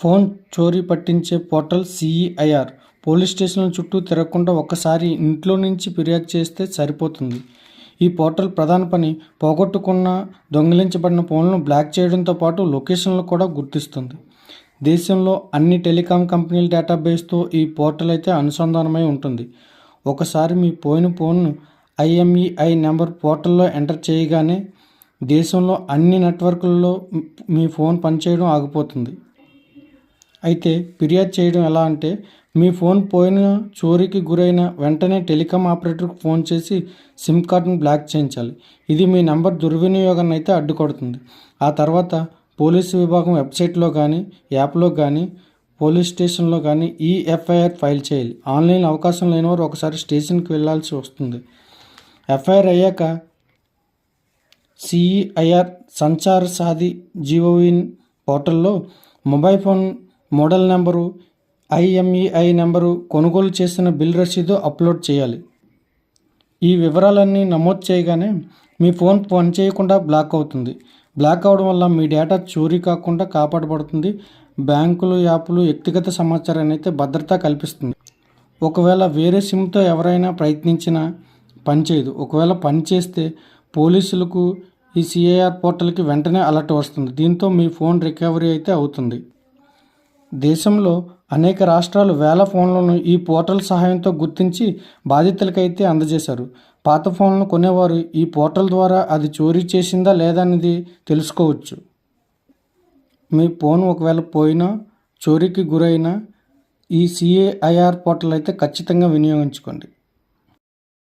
Phone చోరీ పట్టించే portal CEIR. Police స్టేషన్ల చుట్టూ తిరగకుండా ఒక్కసారి ఇంట్లో నుంచి ఫిర్యాదు చేస్తే సరిపోతుంది. ఈ పోర్టల్ ప్రధాన పని పోగొట్టుకున్న దొంగిలించబడిన ఫోన్లను బ్లాక్ చేయడంతో పాటు లొకేషన్లు కూడా గుర్తిస్తుంది. దేశంలో అన్ని టెలికాం కంపెనీల డేటాబేస్తో ఈ పోర్టల్ అయితే అనుసంధానమై ఉంటుంది. ఒకసారి మీ పోయిన ఫోన్ను ఐఎంఈఐ నెంబర్ పోర్టల్లో ఎంటర్ చేయగానే దేశంలో అన్ని నెట్వర్క్లలో మీ ఫోన్ పనిచేయడం ఆగిపోతుంది. అయితే ఫిర్యాదు చేయడం ఎలా అంటే మీ ఫోన్ పోయిన చోరీకి గురైన వెంటనే టెలికాం ఆపరేటర్కి ఫోన్ చేసి సిమ్ కార్డును బ్లాక్ చేయించాలి. ఇది మీ నెంబర్ దుర్వినియోగాన్ని అయితే అడ్డుకొడుతుంది. ఆ తర్వాత పోలీసు విభాగం వెబ్సైట్లో కానీ యాప్లో కానీ పోలీస్ స్టేషన్లో కానీ ఈ ఎఫ్ఐఆర్ ఫైల్ చేయాలి. ఆన్లైన్ అవకాశం లేనివారు ఒకసారి స్టేషన్కి వెళ్ళాల్సి వస్తుంది. ఎఫ్ఐఆర్ అయ్యాక సిఈఐఆర్ సంచార సాధి జీవోవిన్ పోర్టల్లో mobile phone model number IMEI number కొనుగోలు చేసిన బిల్ రసీదు అప్లోడ్ చేయాలి. ఈ వివరాలన్నీ నమోదు చేయగానే మీ ఫోన్ పనిచేయకుండా బ్లాక్ అవుతుంది. బ్లాక్ అవడం వల్ల మీ డేటా చోరీ కాకుండా కాపాడబడుతుంది. బ్యాంకులు యాప్లు వ్యక్తిగత సమాచారాన్ని అయితే భద్రత కల్పిస్తుంది. ఒకవేళ వేరే సిమ్తో ఎవరైనా ప్రయత్నించినా పనిచేయదు ఒకవేళ పనిచేస్తే పోలీసులకు ఈ సిఐఆర్ పోర్టల్కి వెంటనే అలర్ట్ వస్తుంది. దీంతో మీ ఫోన్ రికవరీ అయితే అవుతుంది. దేశంలో అనేక రాష్ట్రాలు వేల ఫోన్లను ఈ పోర్టల్ సహాయంతో గుర్తించి బాధితులకైతే అందజేశారు. పాత ఫోన్లను కొనేవారు ఈ పోర్టల్ ద్వారా అది చోరీ చేసిందా లేదా అనేది తెలుసుకోవచ్చు. మీ ఫోన్ ఒకవేళ పోయినా చోరీకి గురైనా ఈ సిఏఐఆర్ పోర్టల్ అయితే ఖచ్చితంగా వినియోగించుకోండి.